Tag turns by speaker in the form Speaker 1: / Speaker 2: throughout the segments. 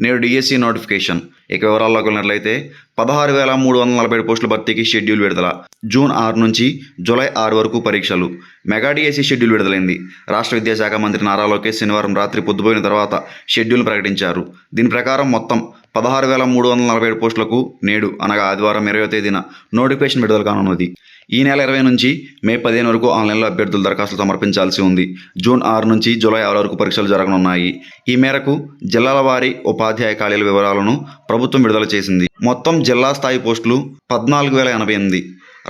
Speaker 1: నేడు DSC notification ఇక వివరాల్లోకి వెళ్ళినట్లయితే పదహారు వేల మూడు వందల నలభై ఏడు పోస్టుల భర్తీకి షెడ్యూల్ విడుదల. జూన్ ఆరు నుంచి జూలై ఆరు వరకు పరీక్షలు. మెగా డిఎస్సి షెడ్యూల్ విడుదలైంది. రాష్ట్ర విద్యాశాఖ మంత్రి నారా లోకేష్ శనివారం రాత్రి పొద్దుపోయిన తర్వాత షెడ్యూల్ ప్రకటించారు. దీని ప్రకారం మొత్తం పదహారు వేల మూడు వందల నలభై ఏడు పోస్టులకు నేడు అనగా ఆదివారం ఇరవై తేదీన నోటిఫికేషన్ విడుదల కానున్నది. ఈ నెల ఇరవై నుంచి మే పదిహేను వరకు ఆన్లైన్లో అభ్యర్థులు దరఖాస్తులు సమర్పించాల్సి ఉంది. జూన్ ఆరు నుంచి జూలై ఆరు వరకు పరీక్షలు జరగనున్నాయి. ఈ మేరకు జిల్లాల వారీ ఉపాధ్యాయ ఖాళీల వివరాలను ప్రభుత్వం విడుదల చేసింది. మొత్తం జిల్లా స్థాయి పోస్టులు పద్నాలుగు వేల ఎనభై ఎనిమిది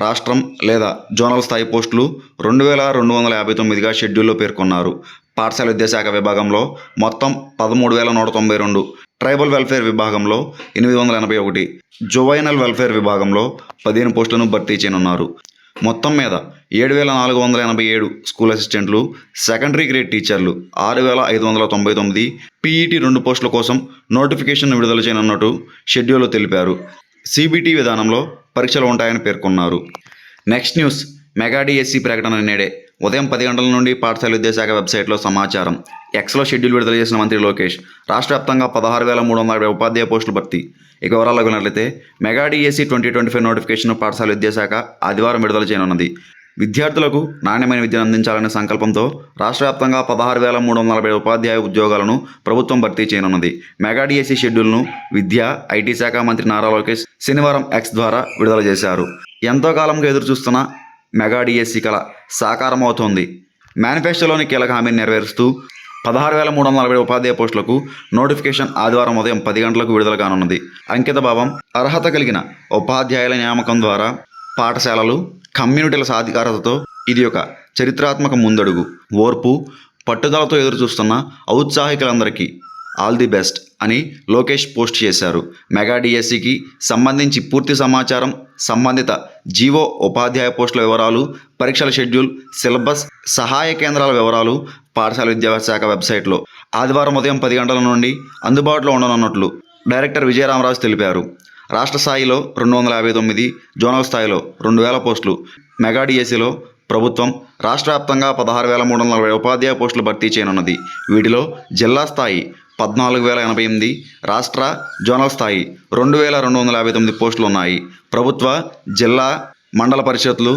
Speaker 1: రాష్ట్రం లేదా జోనల్ స్థాయి పోస్టులు రెండు వేల రెండు వందల యాభై తొమ్మిదిగా షెడ్యూల్లో పేర్కొన్నారు. పాఠశాల విద్యాశాఖ విభాగంలో మొత్తం పదమూడు వేల నూట తొంభై రెండు ట్రైబల్ వెల్ఫేర్ విభాగంలో ఎనిమిది వందల ఎనభై ఒకటి జువైనల్ వెల్ఫేర్ విభాగంలో పదిహేను పోస్టులను భర్తీ చేయనున్నారు. మొత్తం మీద ఏడు వేల నాలుగు వందల ఎనభై ఏడు స్కూల్ అసిస్టెంట్లు సెకండరీ గ్రేడ్ టీచర్లు ఆరు వేల ఐదు వందల తొంభై తొమ్మిది పీఈటీ రెండు పోస్టుల కోసం నోటిఫికేషన్ విడుదల చేయనున్నట్టు షెడ్యూల్లో తెలిపారు. సిబిటి విధానంలో పరీక్షలు ఉంటాయని పేర్కొన్నారు. నెక్స్ట్ న్యూస్ మెగాడిఎస్సి ప్రకటన నేడే. ఉదయం పది గంటల నుండి పాఠశాల విద్యాశాఖ వెబ్సైట్లో సమాచారం. ఎక్స్లో షెడ్యూల్ విడుదల చేసిన మంత్రి లోకేష్ రాష్ట్ర వ్యాప్తంగా పదహారు వేల మూడు వందల యాభై ఉపాధ్యాయ పోస్టులు భర్తీ. ఇక వివరాలు అగినట్లయితే mega DSC twenty twenty five notification పాఠశాల విద్యాశాఖ ఆదివారం విడుదల చేయనున్నది. విద్యార్థులకు నాణ్యమైన విద్యను అందించాలనే సంకల్పంతో రాష్ట్ర వ్యాప్తంగా పదహారు వేల మూడు వందల నలభై ఉపాధ్యాయ ఉద్యోగాలను ప్రభుత్వం భర్తీ చేయనున్నది. మెగా డిఎస్సి షెడ్యూల్ను విద్యా ఐటీ శాఖ మంత్రి నారా లోకేష్ శనివారం ఎక్స్ ద్వారా విడుదల చేశారు. ఎంతో కాలంగా ఎదురు చూస్తున్న మెగా డిఎస్సి కళ సాకారమవుతోంది. మేనిఫెస్టోలోని కీలక హామీని నెరవేరుస్తూ పదహారు వేల మూడు వందల నలభై ఉపాధ్యాయ పోస్టులకు నోటిఫికేషన్ ఆదివారం ఉదయం పది గంటలకు విడుదల కానున్నది. అంకిత భావం అర్హత కలిగిన ఉపాధ్యాయుల నియామకం ద్వారా పాఠశాలలు కమ్యూనిటీల సాధికారతతో ఇది ఒక చరిత్రాత్మక ముందడుగు. ఓర్పు పట్టుదలతో ఎదురు చూస్తున్న ఔత్సాహికులందరికీ ఆల్ ది బెస్ట్. అని లోకేష్ పోస్ట్ చేశారు. మెగా డిఎస్సికి సంబంధించి పూర్తి సమాచారం సంబంధిత జీవో ఉపాధ్యాయ పోస్టుల వివరాలు పరీక్షల షెడ్యూల్ సిలబస్ సహాయ కేంద్రాల వివరాలు పాఠశాల విద్యాశాఖ వెబ్సైట్లో ఆదివారం ఉదయం పది గంటల నుండి అందుబాటులో ఉండనున్నట్లు డైరెక్టర్ విజయరామరాజు తెలిపారు. రాష్ట్ర స్థాయిలో రెండు వందల యాభై తొమ్మిది జోనల్ స్థాయిలో రెండు వేల పోస్టులు మెగా డిఎస్సిలో ప్రభుత్వం రాష్ట్ర వ్యాప్తంగా పదహారు వేల మూడు వందల ఉపాధ్యాయ పోస్టులు భర్తీ చేయనున్నది. వీటిలో జిల్లా స్థాయి పద్నాలుగు వేల ఎనభై ఎనిమిది రాష్ట్ర జోనల్ స్థాయి రెండు వేల రెండు వందల యాభై తొమ్మిది పోస్టులు ఉన్నాయి. ప్రభుత్వ జిల్లా మండల పరిషత్లు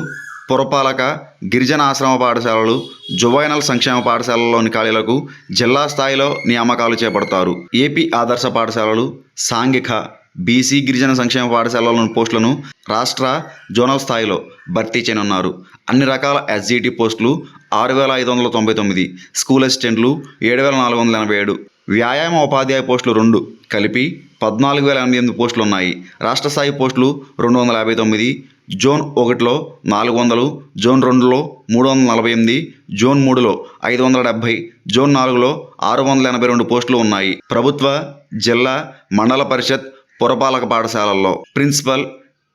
Speaker 1: పురపాలక గిరిజన ఆశ్రమ పాఠశాలలు జువైనల్ సంక్షేమ పాఠశాలలోని ఖాళీలకు జిల్లా స్థాయిలో నియామకాలు చేపడతారు. ఏపీ ఆదర్శ పాఠశాలలు సాంఘిక బీసీ గిరిజన సంక్షేమ పాఠశాలలోని పోస్టులను రాష్ట్ర జోనల్ స్థాయిలో భర్తీ చేయనున్నారు. అన్ని రకాల ఎస్జిటి పోస్టులు ఆరు వేల ఐదు వందల తొంభై తొమ్మిది. స్కూల్ అసిస్టెంట్లు ఏడు వేల నాలుగు వందల ఎనభై ఏడు. వ్యాయామ ఉపాధ్యాయ పోస్టులు రెండు కలిపి పద్నాలుగు వేల ఎనభై ఎనిమిది పోస్టులు ఉన్నాయి రాష్ట్ర స్థాయి పోస్టులు రెండు వందల యాభై తొమ్మిది. జోన్ ఒకటిలో నాలుగు వందలు జోన్ రెండులో మూడు వందల నలభై ఎనిమిది జోన్ మూడులో ఐదు వందల డెబ్భై జోన్ నాలుగులో ఆరు వందల ఎనభై రెండు పోస్టులు ఉన్నాయి. ప్రభుత్వ జిల్లా మండల పరిషత్ పురపాలక పాఠశాలల్లో ప్రిన్సిపల్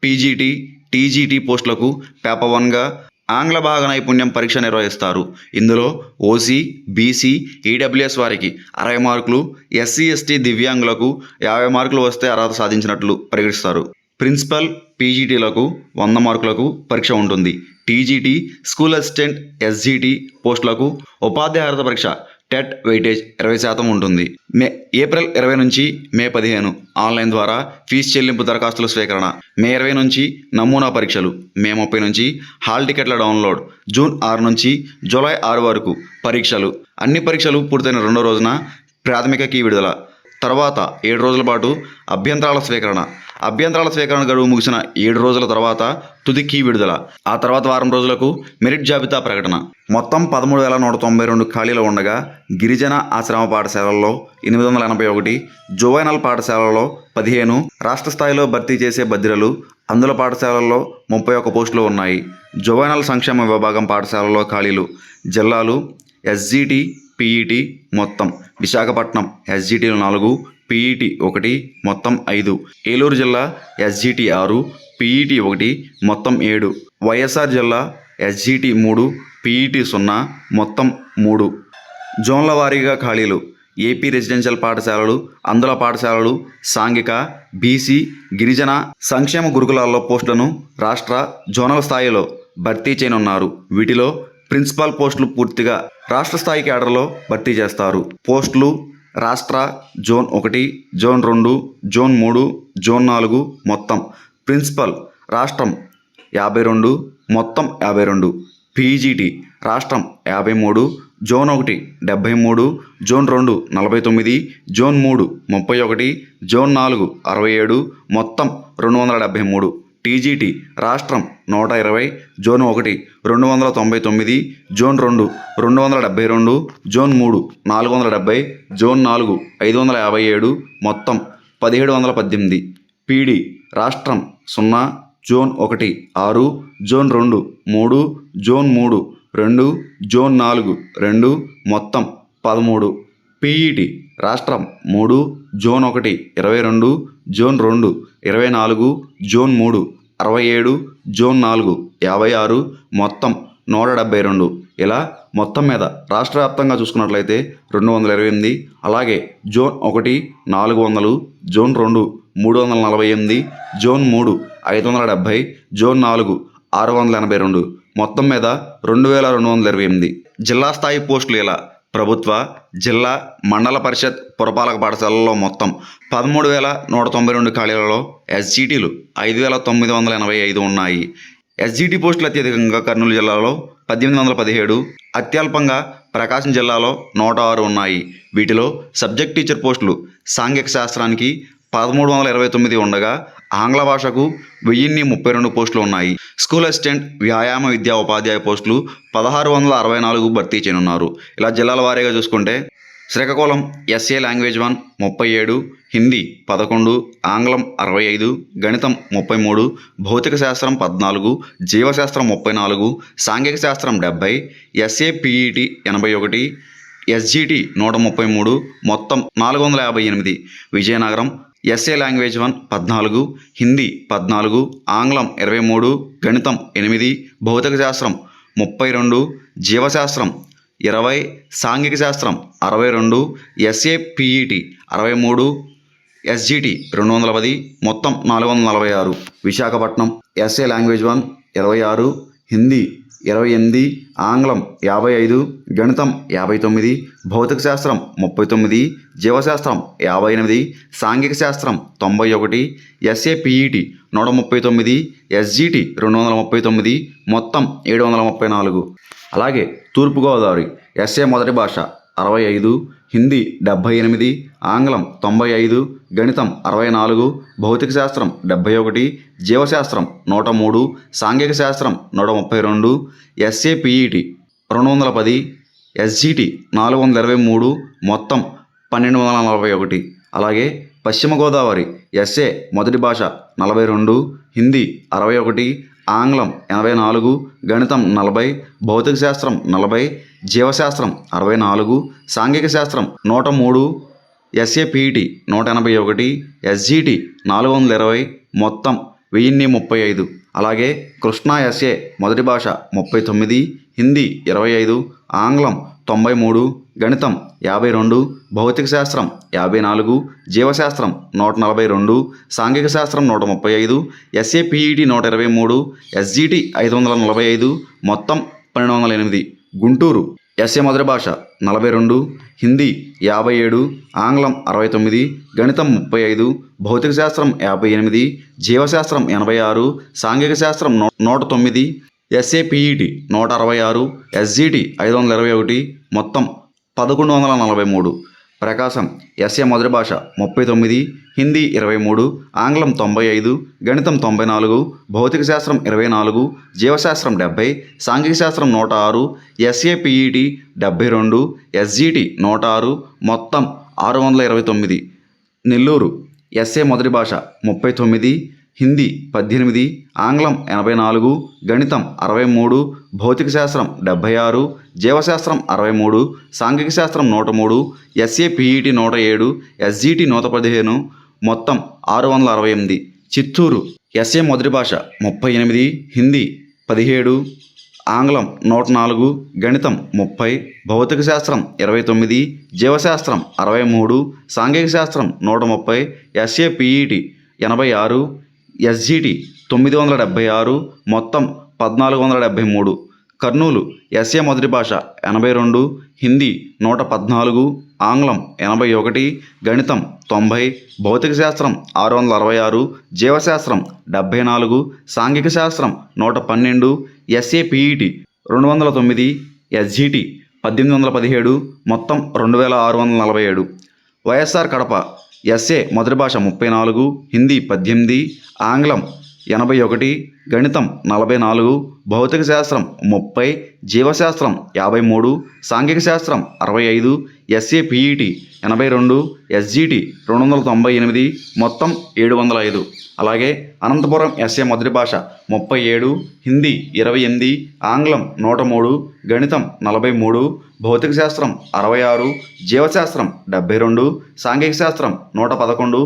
Speaker 1: పీజీటీ టీజీటీ పోస్టులకు పేపర్ వన్గా ఆంగ్ల భాగ నైపుణ్యం పరీక్ష నిర్వహిస్తారు. ఇందులో ఓసీ బీసీ ఈడబ్ల్యూఎస్ వారికి అరవై మార్కులు ఎస్సీ ఎస్టీ దివ్యాంగులకు యాభై మార్కులు వస్తే అర్హత సాధించినట్లు పరిగణిస్తారు ప్రిన్సిపల్ పీజీటీలకు వంద మార్కులకు పరీక్ష ఉంటుంది. టీజీటీ స్కూల్ అసిస్టెంట్ ఎస్జీటీ పోస్టులకు ఉపాధ్యాయ అర్హత పరీక్ష టెట్ వెయిటేజ్ ఇరవై శాతం ఉంటుంది. మే ఏప్రిల్ ఇరవై నుంచి మే పదిహేను. ఆన్లైన్ ద్వారా ఫీజు చెల్లింపు దరఖాస్తుల స్వీకరణ. మే ఇరవై నుంచి నమూనా పరీక్షలు. మే ముప్పై నుంచి హాల్ టికెట్ల డౌన్లోడ్. జూన్ ఆరు నుంచి జూలై ఆరు వరకు పరీక్షలు. అన్ని పరీక్షలు పూర్తయిన రెండో రోజున ప్రాథమిక కీ విడుదల. తర్వాత ఏడు రోజుల పాటు అభ్యంతరాల స్వీకరణ. అభ్యంతరాల స్వీకరణ గడువు ముగిసిన ఏడు రోజుల తర్వాత తుది కీ విడుదల. ఆ తర్వాత వారం రోజులకు మెరిట్ జాబితా ప్రకటన. మొత్తం పదమూడు వేల నూట తొంభై రెండు ఖాళీలు ఉండగా గిరిజన ఆశ్రమ పాఠశాలల్లో ఎనిమిది వందల ఎనభై ఒకటి జువైనల్ పాఠశాలలో పదిహేను రాష్ట్ర స్థాయిలో భర్తీ చేసే బదిరలు అందుల పాఠశాలల్లో ముప్పై ఒక్క పోస్టులు ఉన్నాయి. జువైనల్ సంక్షేమ విభాగం పాఠశాలలో ఖాళీలు. జిల్లాలు ఎస్జిటి పీఈటీ మొత్తం. విశాఖపట్నం ఎస్జిటీలు నాలుగు పీఈటీ ఒకటి మొత్తం ఐదు. ఏలూరు జిల్లా ఎస్జిటి ఆరు పీఈటీ ఒకటి మొత్తం ఏడు. వైఎస్ఆర్ జిల్లా ఎస్జిటి మూడు పీఈటీ సున్నా మొత్తం మూడు. జోన్ల వారీగా ఖాళీలు. ఏపీ రెసిడెన్షియల్ పాఠశాలలు అందుల పాఠశాలలు సాంఘిక బీసీ గిరిజన సంక్షేమ గురుకులాల్లో పోస్టులను రాష్ట్ర జోనల్ స్థాయిలో భర్తీ చేయనున్నారు. వీటిలో ప్రిన్సిపాల్ పోస్టులు పూర్తిగా రాష్ట్ర స్థాయి కేడర్లో భర్తీ చేస్తారు. పోస్టులు రాష్ట్ర జోన్ ఒకటి జోన్ రెండు జోన్ మూడు జోన్ నాలుగు మొత్తం. ప్రిన్సిపల్ రాష్ట్రం యాభై రెండు మొత్తం యాభై రెండు. పీజీటీ రాష్ట్రం యాభై మూడు జోన్ ఒకటి డెబ్భై మూడు జోన్ రెండు నలభై తొమ్మిది జోన్ మూడు ముప్పై ఒకటి జోన్ నాలుగు అరవై ఏడు మొత్తం రెండు వందల డెబ్భై మూడు. టీజీటీ రాష్ట్రం నూట ఇరవై జోన్ ఒకటి రెండు వందల తొంభై తొమ్మిది జోన్ రెండు రెండు వందల డెబ్బై రెండు జోన్ మూడు నాలుగు వందల డెబ్బై జోన్ నాలుగు ఐదు వందల యాభై ఏడు మొత్తం పదిహేడు వందల పద్దెనిమిది. పీడీ రాష్ట్రం సున్నా జోన్ ఒకటి ఆరు జోన్ రెండు మూడు జోన్ మూడు రెండు జోన్ నాలుగు రెండు మొత్తం పదమూడు. పీఈటీ రాష్ట్రం మూడు జోన్ ఒకటి ఇరవై రెండు జోన్ రెండు ఇరవై నాలుగు జోన్ మూడు. అరవై ఏడు జోన్ నాలుగు యాభై ఆరు మొత్తం నూట డెబ్బై రెండు. ఇలా మొత్తం మీద రాష్ట్ర వ్యాప్తంగా చూసుకున్నట్లయితే రెండు వందల ఇరవై ఎనిమిది అలాగే జోన్ ఒకటి నాలుగు వందలు జోన్ రెండు మూడు వందల నలభై ఎనిమిది జోన్ మూడు ఐదు వందల డెబ్భై జోన్ నాలుగు ఆరు వందల ఎనభై రెండు. మొత్తం మీద రెండు వేల రెండు వందల ఇరవై ఎనిమిది. జిల్లా స్థాయి పోస్టులు ఇలా ప్రభుత్వ జిల్లా మండల పరిషత్ పురపాలక పాఠశాలల్లో మొత్తం పదమూడు వేల నూట తొంభై రెండు ఖాళీలలో ఎస్జీటీలు ఐదు వేల తొమ్మిది వందల ఎనభై ఐదు ఉన్నాయి. ఎస్జీటీ పోస్టులు అత్యధికంగా కర్నూలు జిల్లాలో పద్దెనిమిది వందల పదిహేడు అత్యల్పంగా ప్రకాశం జిల్లాలో నూట ఆరు ఉన్నాయి. వీటిలో సబ్జెక్ట్ టీచర్ పోస్టులు సాంఘిక శాస్త్రానికి పదమూడు వందల ఇరవై తొమ్మిది ఉండగా ఆంగ్ల భాషకు వెయ్యిన్ని ముప్పై రెండు పోస్టులు ఉన్నాయి. స్కూల్ అసిస్టెంట్ వ్యాయామ విద్యా ఉపాధ్యాయ పోస్టులు పదహారు వందల అరవై నాలుగు భర్తీ చేయనున్నారు. ఇలా జిల్లాల వారీగా చూసుకుంటే శ్రీకాకుళం ఎస్ఏ లాంగ్వేజ్ వన్ ముప్పై ఏడు హిందీ పదకొండు ఆంగ్లం అరవై ఐదు గణితం ముప్పై మూడు భౌతిక శాస్త్రం పద్నాలుగు జీవశాస్త్రం ముప్పై నాలుగు సాంఘిక శాస్త్రం డెబ్బై ఎస్ఏ పిఈటి ఎనభై ఒకటి ఎస్జిటి నూట ముప్పై మూడు మొత్తం నాలుగు వందల యాభై ఎనిమిది విజయనగరం ఎస్ఏ లాంగ్వేజ్ వన్ పద్నాలుగు హిందీ పద్నాలుగు ఆంగ్లం ఇరవై మూడు గణితం ఎనిమిది భౌతిక శాస్త్రం ముప్పై రెండు జీవశాస్త్రం ఇరవై సాంఘిక శాస్త్రం అరవై రెండు ఎస్ఏ పిఈటి అరవై మూడు ఎస్జిటి రెండు వందల పది మొత్తం నాలుగు వందల నలభై ఆరు. విశాఖపట్నం ఎస్ఏ లాంగ్వేజ్ వన్ ఇరవై ఆరు హిందీ ఇరవై ఎనిమిది ఆంగ్లం యాభై ఐదు గణితం యాభై తొమ్మిది భౌతిక శాస్త్రం ముప్పై తొమ్మిది జీవశాస్త్రం యాభై ఎనిమిది సాంఘిక శాస్త్రం తొంభై ఒకటి ఎస్ఏ పిఈటి నూట ముప్పై తొమ్మిది ఎస్జిటి రెండు వందల ముప్పై తొమ్మిది మొత్తం ఏడు వందల ముప్పై నాలుగు. అలాగే తూర్పుగోదావరి ఎస్ఏ మొదటి భాష అరవై ఐదు హిందీ డెబ్భై ఎనిమిది ఆంగ్లం తొంభై ఐదు గణితం అరవై నాలుగు భౌతిక శాస్త్రం డెబ్భై ఒకటి జీవశాస్త్రం నూట మూడు సాంఘిక శాస్త్రం నూట ముప్పై రెండు ఎస్ఏ పిఈటి రెండు వందల పది ఎస్జిటి నాలుగు వందల ఇరవై మూడు మొత్తం పన్నెండు వందల నలభై ఒకటి. అలాగే పశ్చిమ గోదావరి ఎస్ఏ మొదటి భాష నలభై రెండు హిందీ అరవై ఒకటి ఆంగ్లం ఎనభై నాలుగు గణితం నలభై భౌతిక శాస్త్రం నలభై జీవశాస్త్రం అరవై నాలుగు సాంఘిక శాస్త్రం నూట మూడు ఎస్ఏపిఈటి నూట ఎనభై ఒకటి ఎస్జిటి నాలుగు వందల ఇరవై మొత్తం వెయ్యిన్ని ముప్పై ఐదు. అలాగే కృష్ణా ఎస్ఏ మొదటి భాష ముప్పై తొమ్మిది హిందీ ఇరవై ఐదు ఆంగ్లం తొంభై మూడు గణితం యాభై రెండు భౌతిక శాస్త్రం యాభై నాలుగు జీవశాస్త్రం నూట నలభై రెండు సాంఘిక శాస్త్రం నూట ముప్పై ఐదు ఎస్ఏపిఈటి నూట ఇరవై మూడు ఎస్జిటి ఐదు వందల నలభై ఐదు మొత్తం పన్నెండు వందల ఎనిమిది. గుంటూరు ఎస్ఏ మొదటి భాష నలభై రెండు హిందీ యాభై ఏడు ఆంగ్లం అరవై తొమ్మిది గణితం ముప్పై ఐదు భౌతిక శాస్త్రం యాభై ఎనిమిది జీవశాస్త్రం ఎనభై ఆరు సాంఘిక శాస్త్రం నూ నూట తొమ్మిది ఎస్ఏపిఈటి నూట అరవై ఆరు ఎస్జిటి ఐదు వందల ఇరవై ఒకటి మొత్తం పదకొండు వందల నలభై మూడు. ప్రకాశం ఎస్ఏ మొదటి భాష ముప్పై తొమ్మిది హిందీ ఇరవై మూడు ఆంగ్లం తొంభై ఐదు గణితం తొంభై నాలుగు భౌతిక శాస్త్రం ఇరవై నాలుగు జీవశాస్త్రం డెబ్బై సాంఘిక శాస్త్రం నూట ఆరు ఎస్ఏపిఈటి డెబ్భై డెబ్బై రెండు ఎస్జిటి నూట ఆరు మొత్తం ఆరు వందల ఇరవై తొమ్మిది. నెల్లూరు ఎస్ఏ మొదటి భాష ముప్పై తొమ్మిది హిందీ పద్దెనిమిది ఆంగ్లం ఎనభై నాలుగు గణితం అరవై మూడు భౌతిక శాస్త్రం డెబ్భై ఆరు జీవశాస్త్రం అరవై మూడు సాంఘిక శాస్త్రం నూట మూడు ఎస్ఏ పిఈటి నూట ఏడు ఎస్జిటి నూట పదిహేను మొత్తం ఆరు వందల అరవై ఎనిమిది. చిత్తూరు ఎస్ఏ మొదటి భాష ముప్పై ఎనిమిది హిందీ పదిహేడు ఆంగ్లం నూట నాలుగు గణితం ముప్పై భౌతిక శాస్త్రం ఇరవై తొమ్మిది జీవశాస్త్రం అరవై మూడు సాంఘిక శాస్త్రం నూట ముప్పై ఎస్ఏ పిఈటి ఎనభై ఆరు ఎస్జిటి తొమ్మిది వందల డెబ్భై ఆరు మొత్తం పద్నాలుగు వందల డెబ్భై మూడు. కర్నూలు ఎస్ఏ మొదటి భాష ఎనభై రెండు హిందీ నూట పద్నాలుగు ఆంగ్లం ఎనభై ఒకటి గణితం తొంభై భౌతిక శాస్త్రం ఆరు వందల అరవై ఆరు జీవశాస్త్రం డెబ్భై నాలుగు సాంఘిక శాస్త్రం నూట పన్నెండు ఎస్ఏ పిఈటి రెండు వందల తొమ్మిది ఎస్జిటి పద్దెనిమిది వందల పదిహేడు మొత్తం రెండు వేల ఆరు వందల నలభై ఏడు. వైఎస్ఆర్ కడప ఎస్ఏ మొదటి భాష ముప్పై నాలుగు హిందీ పద్దెనిమిది ఆంగ్లం ఎనభై ఒకటి గణితం నలభై నాలుగు భౌతిక శాస్త్రం ముప్పై జీవశాస్త్రం యాభై మూడు సాంఘిక శాస్త్రం అరవై ఐదు ఎస్ఏ పిఈటి ఎనభై రెండు ఎస్జిటి రెండు వందల తొంభై ఎనిమిది మొత్తం ఏడు వందల ఐదు. అలాగే అనంతపురం ఎస్ఏ మొదటి భాష ముప్పై ఏడు హిందీ ఇరవై ఎనిమిది ఆంగ్లం నూట మూడు గణితం నలభై మూడు భౌతిక శాస్త్రం అరవై ఆరు జీవశాస్త్రం డెబ్బై రెండు సాంఘిక శాస్త్రం నూట పదకొండు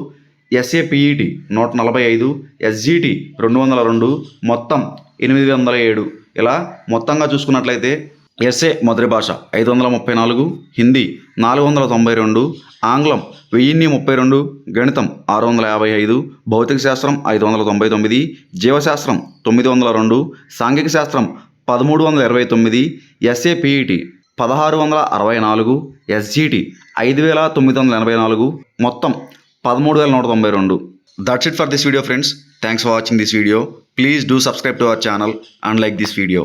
Speaker 1: ఎస్ఏపిఈటి నూట నలభై ఐదు ఎస్జిటి రెండు వందల రెండు మొత్తం ఎనిమిది వందల ఏడు. ఇలా మొత్తంగా చూసుకున్నట్లయితే ఎస్ఏ మొదటి భాష ఐదు వందల ముప్పై నాలుగు హిందీ నాలుగు వందల తొంభై రెండు ఆంగ్లం వెయ్యిన్ని ముప్పై రెండు గణితం ఆరు వందల యాభై ఐదు భౌతిక శాస్త్రం ఐదు వందల తొంభై తొమ్మిది జీవశాస్త్రం తొమ్మిది వందల రెండు సాంఘిక శాస్త్రం పదమూడు వందల ఇరవై తొమ్మిది ఎస్ఏపిఈటి పదహారు వందల అరవై నాలుగు ఎస్జిటి ఐదు వేల తొమ్మిది వందల ఎనభై నాలుగు మొత్తం పదమూడు వేల నూట తొంభై రెండు. That's it for this video friends thanks for watching this video please do subscribe to our channel and like this video